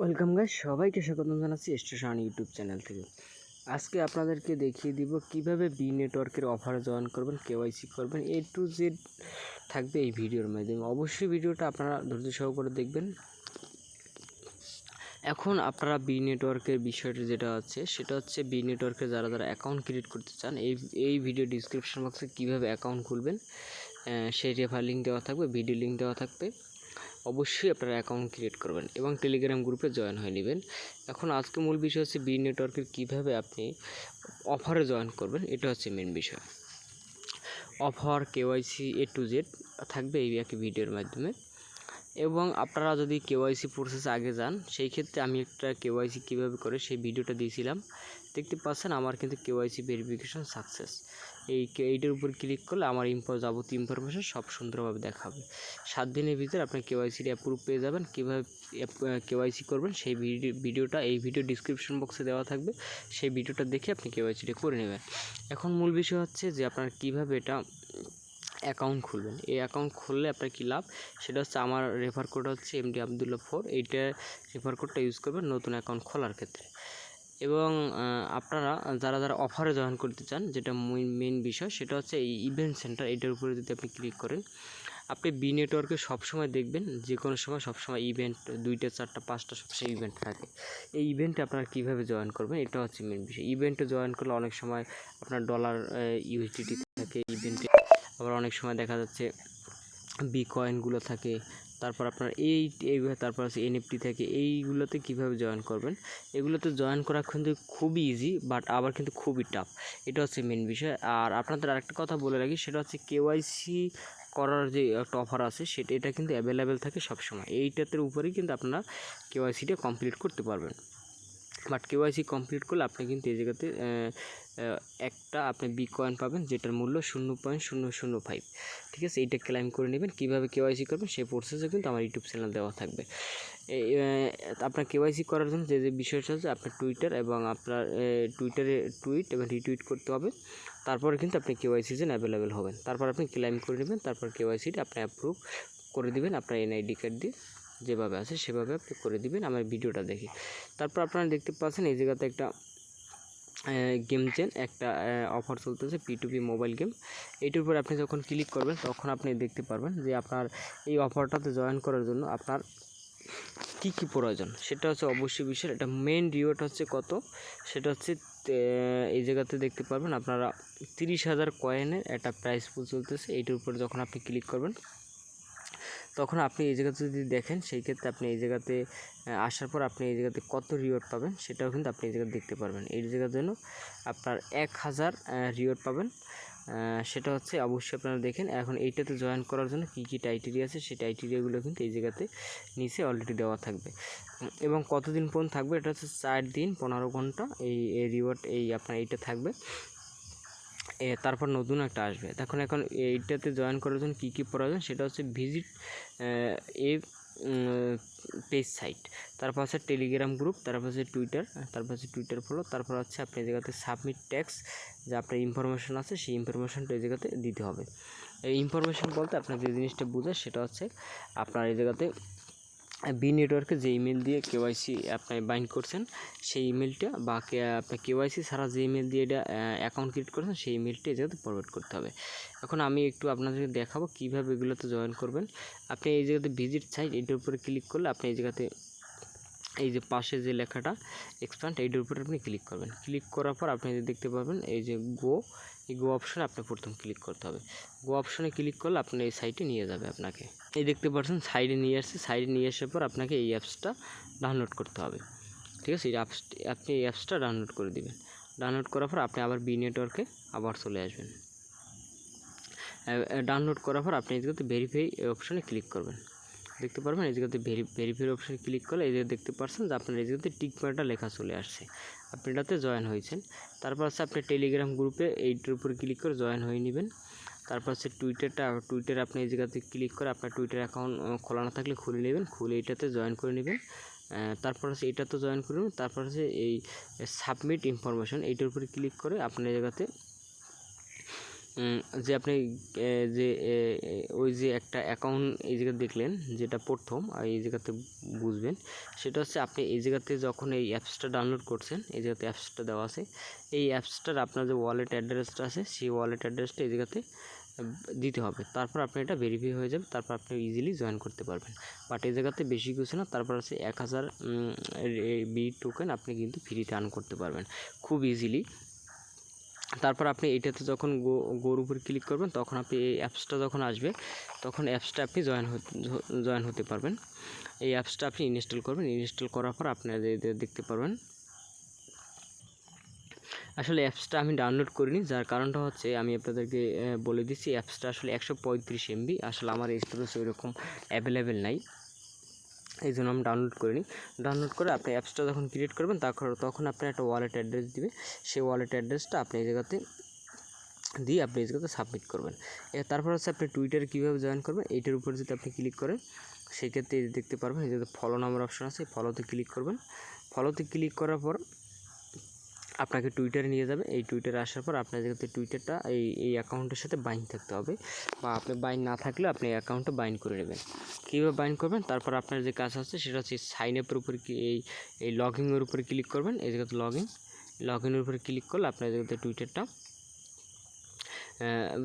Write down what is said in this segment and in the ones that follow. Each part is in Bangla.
ওয়েলকাম গাইস, সবাইকে স্বাগতম জানাচ্ছি স্টেশন ইউটিউব চ্যানেল থেকে। আজকে আপনাদেরকে দেখিয়ে দিব কীভাবে বি নেটওয়ার্কের অফারে জয়েন করবেন কেওয়াইসি করবেন এ টু জেড থাকবে এই ভিডিওর মাধ্যমে। অবশ্যই ভিডিওটা আপনারা ধৈর্য সহকারে দেখবেন। এখন আপনারা বি নেটওয়ার্কের বিষয়টা যেটা আছে, সেটা হচ্ছে বি নেটওয়ার্কে যারা যারা অ্যাকাউন্ট ক্রিয়েট করতে চান, এই এই ভিডিও ডিসক্রিপশন বক্সে কীভাবে অ্যাকাউন্ট খুলবেন সেই রেফার লিঙ্ক দেওয়া থাকবে ভিডিও লিঙ্ক দেওয়া থাকবে। অবশ্যই আপনারা অ্যাকাউন্ট ক্রিয়েট করবেন এবং টেলিগ্রাম গ্রুপে জয়েন হয়ে নেবেন। এখন আজকে মূল বিষয় হচ্ছে বি নেটওয়ার্কের কীভাবে আপনি অফারে জয়েন করবেন, এটা হচ্ছে মেন বিষয়। Offer KYC A to Z থাকবে এই একই ভিডিওর মাধ্যমে। এবং আপনারা যদি কেওয়াইসি প্রসেস আগে যান, সেই ক্ষেত্রে আমি একটা কেওয়াইসি কীভাবে করে সেই ভিডিওটা দিয়েছিলাম। দেখতে পাচ্ছেন, আমার কিন্তু কেওয়াইসি ভেরিফিকেশন সাকসেস এই এইটার উপর ক্লিক করলে আমার ইম্পো যাবতীয় ইনফরমেশন সব সুন্দরভাবে দেখাবে। সাত দিনের ভিতরে আপনি কেওয়াইসির অ্যাপ্রুভ পেয়ে যাবেন। কীভাবে কেওয়াইসি করবেন সেই ভিডিও ভিডিওটা, এই ভিডিও ডিসক্রিপশন বক্সে দেওয়া থাকবে। সেই ভিডিওটা দেখে আপনি কেওয়াইসিটা করে নেবেন। এখন মূল বিষয় হচ্ছে যে আপনার কীভাবে এটা অ্যাকাউন্ট খুলবেন। এই অ্যাকাউন্ট খুললে আপনার কী লাভ? সেটা হচ্ছে আমার রেফার কোড হচ্ছে এমডি আবদুল্লা ফোর এইটা রেফার কোডটা ইউজ করবেন নতুন অ্যাকাউন্ট খোলার ক্ষেত্রে। এবং আপনারা যারা যারা অফারে জয়েন করতে চান, যেটা মেন বিষয়, সেটা হচ্ছে এই ইভেন্ট সেন্টার এটার উপরে যদি আপনি ক্লিক করেন, আপনি বি নেটওয়ার্কে সবসময় দেখবেন যে কোনো সময় সবসময় ইভেন্ট দুইটা, চারটা, পাঁচটা সবসময় ইভেন্ট থাকে। এই ইভেন্টে আপনারা কীভাবে জয়েন করবেন, এটা হচ্ছে মেন বিষয়। ইভেন্টে জয়েন করলে অনেক সময় আপনার ডলার ইউএসডিটি থাকে ইভেন্টে আবার অনেক সময় দেখা যাচ্ছে বি কয়েনগুলো থাকে তারপর আপনার এই এইগুলো তারপর আছে এনএফটি থেকে এইগুলোতে কীভাবে জয়েন করবেন? এগুলোতে জয়েন করা কিন্তু খুবই ইজি বাট আবার কিন্তু খুবই টাফ এটা হচ্ছে মেন বিষয়। আর আপনাদের আরেকটা কথা বলে রাখি, সেটা হচ্ছে কেওয়াইসি করার যে একটা অফার আছে, সেটা, এটা কিন্তু অ্যাভেলেবেল থাকে সবসময়। এইটাতে উপরেই কিন্তু আপনারা কেওয়াইসিটা কমপ্লিট করতে পারবেন। বাট কেওয়াইসি কমপ্লিট করলে আপনি কিন্তু এই জায়গাতে একটা আপনি বি কয়েন পাবেন যেটার মূল্য শূন্য পয়েন্ট শূন্য শূন্য ফাইভ ঠিক আছে? এইটা ক্লাইম করে নেবেন। কীভাবে কেওয়াইসি করবেন সেই প্রসেসে কিন্তু আমার ইউটিউব চ্যানেল দেওয়া থাকবে। আপনার কেওয়াইসি করার জন্য যে যে বিষয়টা হচ্ছে আপনার টুইটার এবং আপনার টুইটারে টুইট এবং রিটুইট করতে হবে। তারপরে কিন্তু আপনি কেওয়াইসি জন্য অ্যাভেলেবেল হবেন। তারপর আপনি ক্লাইম করে নেবেন। তারপর কেওয়াইসিটা আপনি অ্যাপ্রুভ করে দিবেন আপনার এনআইডি কার্ড দিয়ে। যেভাবে আছে সেভাবে আপনি করে দিবেন, আমার ভিডিওটা দেখে। তারপর আপনারা দেখতে পাচ্ছেন এই জায়গাতে একটা গেম চেন একটা অফার চলতেছে P to P mobile game এইটার উপর আপনি যখন ক্লিক করবেন, তখন আপনি দেখতে পারবেন যে আপনার এই অফারটাতে জয়েন করার জন্য আপনার কী কী প্রয়োজন। সেটা হচ্ছে অবশ্যই বিষয়, এটা মেন রিওয়ার্ড হচ্ছে কত? সেটা হচ্ছে এই জায়গাতে দেখতে পারবেন আপনারা তিরিশ হাজার কয়েনের একটা প্রাইস পুল চলতেছে। এইটার উপর যখন আপনি ক্লিক করবেন তখন আপনি এই জায়গাতে যদি দেখেন, সেই ক্ষেত্রে আপনি এই জায়গাতে আসার পর আপনি এই জায়গাতে কত রিওয়ার্ড পাবেন, সেটাও কিন্তু আপনি এই জায়গাতে দেখতে পারবেন। এই জায়গার জন্য আপনার এক হাজার রিওয়ার্ড পাবেন। সেটা হচ্ছে অবশ্যই আপনারা দেখেন, এখন এইটাতে জয়েন করার জন্য কী কী টাইটেরিয়া আছে, সেই টাইটেরিয়াগুলো কিন্তু এই জায়গাতে নিচে অলরেডি দেওয়া থাকবে। এবং কতদিন পর্যন্ত থাকবে, এটা হচ্ছে চার দিন, পনেরো ঘণ্টা এই রিওয়ার্ড এই আপনার এইটা থাকবে। তারপর নতুন একটা আসবে। তখন এখন এইটাতে জয়েন করার জন্য কী কী প্রয়োজন? সেটা হচ্ছে ভিজিট এ পেজ সাইট তারপর আছে টেলিগ্রাম গ্রুপ তারপর আছে টুইটার তারপর আছে টুইটার ফলো তারপর হচ্ছে আপনি জায়গাতে সাবমিট ট্যাক্স যে আপনার ইনফরমেশন আছে, সেই ইনফরমেশনটা এই জায়গাতে দিতে হবে। এই ইনফরমেশন বলতে আপনার যে জিনিসটা বোঝায়, সেটা হচ্ছে আপনার এই জায়গাতে বি নেটওয়ার্কে যে ইমেল দিয়ে কেওয়াইসি আপনি বাইন্ড করছেন, সেই ইমেলটা বা আপনি কেওয়াইসি ছাড়া যে ইমেল দিয়ে এটা অ্যাকাউন্ট ক্রিয়েট করছেন, সেই ইমেলটা জায়গাতে ফরওয়ার্ড করতে হবে। এখন আমি একটু আপনাদেরকে দেখাবো কীভাবে এগুলোতে জয়েন করবেন। আপনি এই জায়গাতে ভিজিট সাইট এটার উপরে ক্লিক করলে আপনি এই জায়গাতে এই যে পাশে যে লেখাটা এক্সপ্যান্ড এইটার উপরে আপনি ক্লিক করবেন। ক্লিক করার পর আপনি দেখতে পাবেন, এই যে গো এই গো অপশানে আপনি প্রথম ক্লিক করতে হবে। গো অপশানে ক্লিক করলে আপনার এই সাইটে নিয়ে যাবে আপনাকে। এই দেখতে পাচ্ছেন সাইডে নিয়ে আসছে। সাইডে নিয়ে আসার পর আপনাকে এই অ্যাপসটা ডাউনলোড করতে হবে। ঠিক আছে? এই অ্যাপস আপনি এই অ্যাপসটা ডাউনলোড করে দিবেন। ডাউনলোড করার পর আপনি আবার বি নেটওয়ার্কে আবার চলে আসবেন। ডাউনলোড করার পর আপনি জায়গাতে ভেরিফাই অপশানে ক্লিক করবেন। দেখতে পারবেন, এই জায়গাতে ভেরি ভেরিফাই অপশনে ক্লিক করলে এই জায়গায় দেখতে পাচ্ছেন যে আপনার এই জায়গাতে টিক মার্কটা লেখা চলে আসছে। আপনি এটাতে জয়েন হয়েছেন। তারপর হচ্ছে আপনি টেলিগ্রাম গ্রুপে এইটার উপর ক্লিক করে জয়েন হয়ে নেবেন। তারপর হচ্ছে টুইটারটা টুইটার আপনি এই জায়গাতে ক্লিক করে আপনার টুইটার অ্যাকাউন্ট খোলা না থাকলে খুলে নেবেন, খুলে এটাতে জয়েন করে নেবেন। তারপর হচ্ছে এটাতে জয়েন করে নেবেন তারপর হচ্ছে এই সাবমিট ইনফরমেশন এইটার উপরে ক্লিক করে আপনার এই জায়গাতে যে আপনি যে ওই যে একটা অ্যাকাউন্ট এই জায়গায় দেখলেন, যেটা প্রথম, আর এই জায়গাতে বুঝবেন, সেটা হচ্ছে আপনি এই জায়গাতে যখন এই অ্যাপসটা ডাউনলোড করছেন, এই জায়গাতে অ্যাপসটা দেওয়া আছে, এই অ্যাপসটার আপনার যে ওয়ালেট অ্যাড্রেসটা আছে, সেই ওয়ালেট অ্যাড্রেসটা এই জায়গাতে দিতে হবে। তারপর আপনি এটা ভেরিফাই হয়ে যাবে, তারপর আপনি ইজিলি জয়েন করতে পারবেন। বাট এই জায়গাতে বেশি কিছু না, তারপর আছে এক হাজার বি টোকেন আপনি কিন্তু ফ্রিতে আর্ন করতে পারবেন। খুব ইজিলি তারপর আপনি এটাতে যখন গো, গোর উপর ক্লিক করবেন, তখন আপনি এই অ্যাপসটা যখন আসবে, তখন অ্যাপসটা আপনি জয়েন জয়েন হতে পারবেন। এই অ্যাপসটা আপনি ইনস্টল করবেন। ইনস্টল করার পর আপনারা দেখতে পারবেন। আসলে অ্যাপসটা আমি ডাউনলোড করিনি, যার কারণটা হচ্ছে আমি আপনাদেরকে বলে দিচ্ছি অ্যাপসটা আসলে একশো পঁয়ত্রিশ এমবি আসলে আমার স্টোরেজ ওইরকম অ্যাভেলেবেল নাই। এই জন্য আমি ডাউনলোড করে নিই। ডাউনলোড করে আপনি অ্যাপসটা যখন ক্রিয়েট করবেন, তারপর তখন আপনি একটা ওয়ালেট অ্যাড্রেস দিবে। সেই ওয়ালেট অ্যাড্রেসটা আপনি এই জায়গাতে দিয়ে আপনি এই জায়গাতে সাবমিট করবেন। তারপর হচ্ছে আপনি টুইটারে কীভাবে জয়েন করবেন, এইটার উপর যদি আপনি ক্লিক করেন, সেই ক্ষেত্রে এই যে দেখতে পারবেন, এই ফলো নাম্বার অপশন আছে ফলোতে ক্লিক করবেন। ফলোতে ক্লিক করার পর আপনাকে টুইটারে নিয়ে যাবে। এই টুইটারে আসার পর আপনার যেহেতু টুইটারটা এই এই অ্যাকাউন্টের সাথে বাইন থাকতে হবে। বা আপনি বাইন না থাকলে আপনি এই অ্যাকাউন্টটা বাইন করে নেবেন। কীভাবে বাইন করবেন? তারপর আপনার যে কাজ আছে, সেটা হচ্ছে সাইন আপের উপরে এই এই লগ ইনের উপরে ক্লিক করবেন। এই জায়গাতে লগ ইন লগ ইনের উপরে ক্লিক করলে আপনার যেহেতু টুইটারটা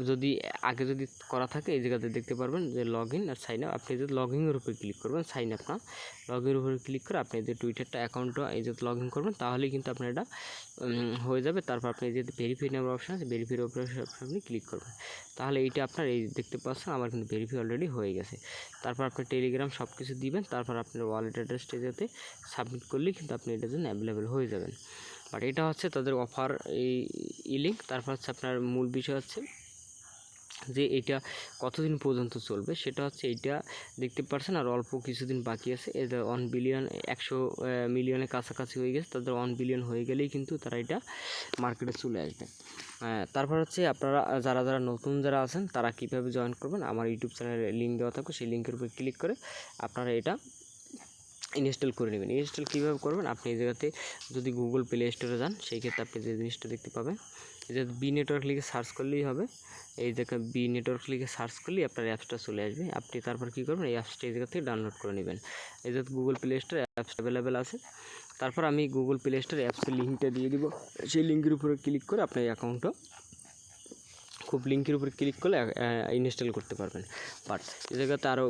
যদি আগে যদি করা থাকে এই জায়গাতে দেখতে পারবেন যে লগ ইন আর সাইন আপ আপনি যদি লগ ইনের উপরে ক্লিক করবেন সাইন আপ না লগ ইনের উপরে ক্লিক করে আপনি যে টুইটারটা অ্যাকাউন্টটা এই যে লগ ইন করবেন, তাহলেই কিন্তু আপনার এটা হয়ে যাবে। তারপর আপনি যে ভেরিফাই নাম্বার অপশন আছে ভেরিফাই অপশন আপনি ক্লিক করবেন। তাহলে এইটা আপনার এই দেখতে পাচ্ছেন, আমার কিন্তু ভেরিফাই অলরেডি হয়ে গেছে। তারপর আপনি টেলিগ্রাম সব কিছু দিবেন, তারপর আপনার ওয়ালেট অ্যাড্রেসটা যাতে সাবমিট করলেই কিন্তু আপনি এটার জন্য অ্যাভেলেবেল হয়ে যাবেন। বাট এটা হচ্ছে তাদের অফার এই লিঙ্ক তারপর হচ্ছে আপনার মূল বিষয় হচ্ছে যে এটা কতদিন পর্যন্ত চলবে, সেটা হচ্ছে এইটা দেখতে পারছেন আর অল্প কিছুদিন বাকি আছে। এদের ওয়ান বিলিয়ন একশো মিলিয়নের কাছাকাছি হয়ে গেছে, তাদের ওয়ান বিলিয়ন হয়ে গেলেই কিন্তু তারা এটা মার্কেটে চলে আসবে। তারপর হচ্ছে আপনারা, যারা যারা নতুন যারা আছেন, তারা কীভাবে জয়েন করবেন, আমার ইউটিউব চ্যানেলে লিঙ্ক দেওয়া থাকবে, সেই লিঙ্কের উপর ক্লিক করে আপনারা এটা ইনস্টল করে নেবেন। ইনস্টল কীভাবে করবেন? আপনি এই জায়গাতে যদি গুগল প্লে স্টোরে যান, সেই ক্ষেত্রে আপনি যে জিনিসটা দেখতে পাবেন যে বি নেটওয়ার্ক লিখে সার্চ করলেই হবে। এই জায়গায় বি নেটওয়ার্ক লিখে সার্চ করলেই আপনার অ্যাপসটা চলে আসবে। আপনি তারপর কী করবেন? এই অ্যাপসটা এই জায়গা থেকে ডাউনলোড করে নেবেন। এই যে Google Play Store apps available আছে। তারপর আমি গুগল প্লে স্টোর অ্যাপসের লিঙ্কটা দিয়ে দিব। সেই লিঙ্কের উপরে ক্লিক করে আপনার অ্যাকাউন্টটা খুব লিঙ্কের উপরে ক্লিক করলে ইনস্টল করতে পারবেন। বাট এই জায়গাতে আরও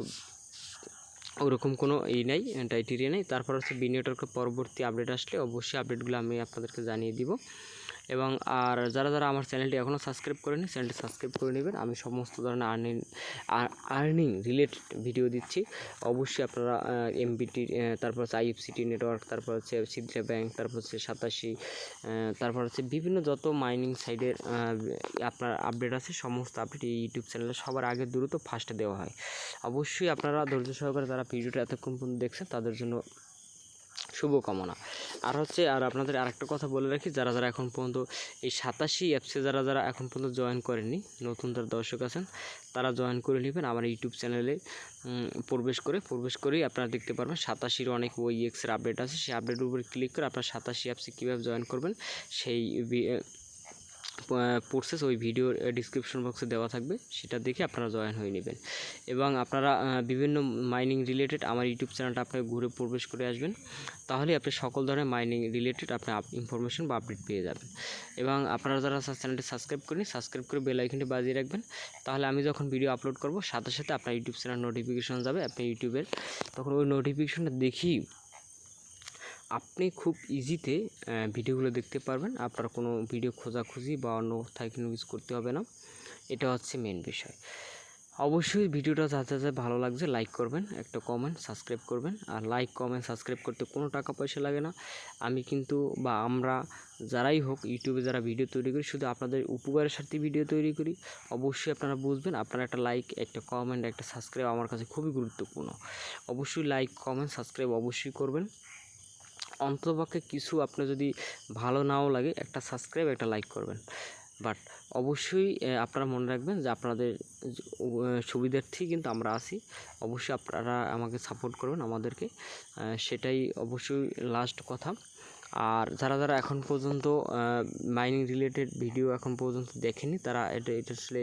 ওরকম কোনো ই নেই ক্রাইটেরিয়া নেই। তারপর হচ্ছে বিনিয়োগের পরবর্তী আপডেট আসলে অবশ্যই আপডেটগুলো আমি আপনাদেরকে জানিয়ে দিব। এবং আর যারা যারা আমার চ্যানেলটি এখনও সাবস্ক্রাইব করেনি, চ্যানেলটি সাবস্ক্রাইব করে নেবেন। আমি সমস্ত ধরনের আর্নিং আর্নিং রিলেটেড ভিডিও দিচ্ছি। অবশ্যই আপনারা এমবিটি তারপর হচ্ছে আইএফসিটি নেটওয়ার্ক তারপর হচ্ছে সিদ্রা ব্যাংক তারপর হচ্ছে সাতাশি তারপর হচ্ছে বিভিন্ন যত মাইনিং সাইডের আপনার আপডেট আছে, সমস্ত আপডেট এই ইউটিউব চ্যানেলে সবার আগে দ্রুত ফার্স্টে দেওয়া হয়। অবশ্যই আপনারা ধৈর্য সহকারে যারা ভিডিওটা এতক্ষণ পর্যন্ত দেখছেন, তাদের জন্য শুভকামনা। আর হচ্ছে, আর আপনাদের আরেকটা কথা বলে রাখি, যারা যারা এখন পর্যন্ত এই সাতাশি অ্যাপসে যারা যারা এখন পর্যন্ত জয়েন করেননি, নতুন যারা দর্শক আছেন, তারা জয়েন করে নেবেন আমার ইউটিউব চ্যানেলে প্রবেশ করে, প্রবেশ করেই আপনারা দেখতে পারবেন সাতাশির অনেক ওই এক্সের আপডেট আছে। সেই আপডেটের উপরে ক্লিক করে আপনারা সাতাশি অ্যাপসে কীভাবে জয়েন করবেন, সেই প্রসেস ওই ভিডিওর ডিসক্রিপশন বক্সে দেওয়া থাকবে। সেটা দেখে আপনারা জয়েন হয়ে নেবেন। এবং আপনারা বিভিন্ন মাইনিং রিলেটেড আমার ইউটিউব চ্যানেলটা আপনাকে ঘুরে প্রবেশ করে আসবেন। তাহলে আপনি সকল ধরনের মাইনিং রিলেটেড আপনি ইনফরমেশন বা আপডেট পেয়ে যাবেন। এবং আপনারা যারা চ্যানেলটি সাবস্ক্রাইব করেন সাবস্ক্রাইব করে বেল আইকনটি বাজিয়ে রাখবেন। তাহলে আমি যখন ভিডিও আপলোড করব, সাথে সাথে আপনার ইউটিউব চ্যানেল নোটিফিকেশন যাবে। আপনি ইউটিউবের তখন ওই নোটিফিকেশনটা দেখি আপনি খুব ইজিতে ভিডিওগুলো দেখতে পারবেন। আপনার কোনো ভিডিও খোঁজাখুঁজি বা অন্য কোথায় কোনো কিছু করতে হবে না। এটা হচ্ছে মেন বিষয়। অবশ্যই ভিডিওটা যাতে যাতে ভালো লাগছে লাইক করবেন, একটা কমেন্ট সাবস্ক্রাইব করবেন। আর লাইক কমেন্ট সাবস্ক্রাইব করতে কোনো টাকা পয়সা লাগে না। আমি কিন্তু বা আমরা যারাই হোক ইউটিউবে যারা ভিডিও তৈরি করি, শুধু আপনাদের উপকারের স্বার্থে ভিডিও তৈরি করি। অবশ্যই আপনারা বুঝবেন, আপনারা একটা লাইক একটা কমেন্ট একটা সাবস্ক্রাইব আমার কাছে খুবই গুরুত্বপূর্ণ। অবশ্যই লাইক কমেন্ট সাবস্ক্রাইব অবশ্যই করবেন। অন্ততপক্ষে কিছু আপনার যদি ভালো নাও লাগে, একটা সাবস্ক্রাইব একটা লাইক করবেন। বাট অবশ্যই আপনারা মনে রাখবেন যে আপনাদের সুবিধার্থী কিন্তু আমরা আছি। অবশ্যই আপনারা আমাকে সাপোর্ট করবেন আমাদেরকে। সেটাই অবশ্যই লাস্ট কথা। আর যারা যারা এখন পর্যন্ত মাইনিং রিলেটেড ভিডিও এখন পর্যন্ত দেখেনি তারা এটা এটা আসলে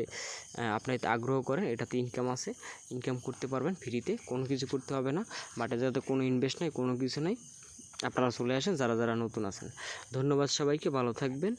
আপনার আগ্রহ করেন এটাতে ইনকাম আছে। ইনকাম করতে পারবেন ফ্রিতে কোনো কিছু করতে হবে না। বাট এটাতে কোনো ইনভেস্ট নেই, কোনো কিছু নেই। আপনারা চলে আসেন যারা যারা নতুন আছেন। ধন্যবাদ সবাইকে ভালো থাকবেন।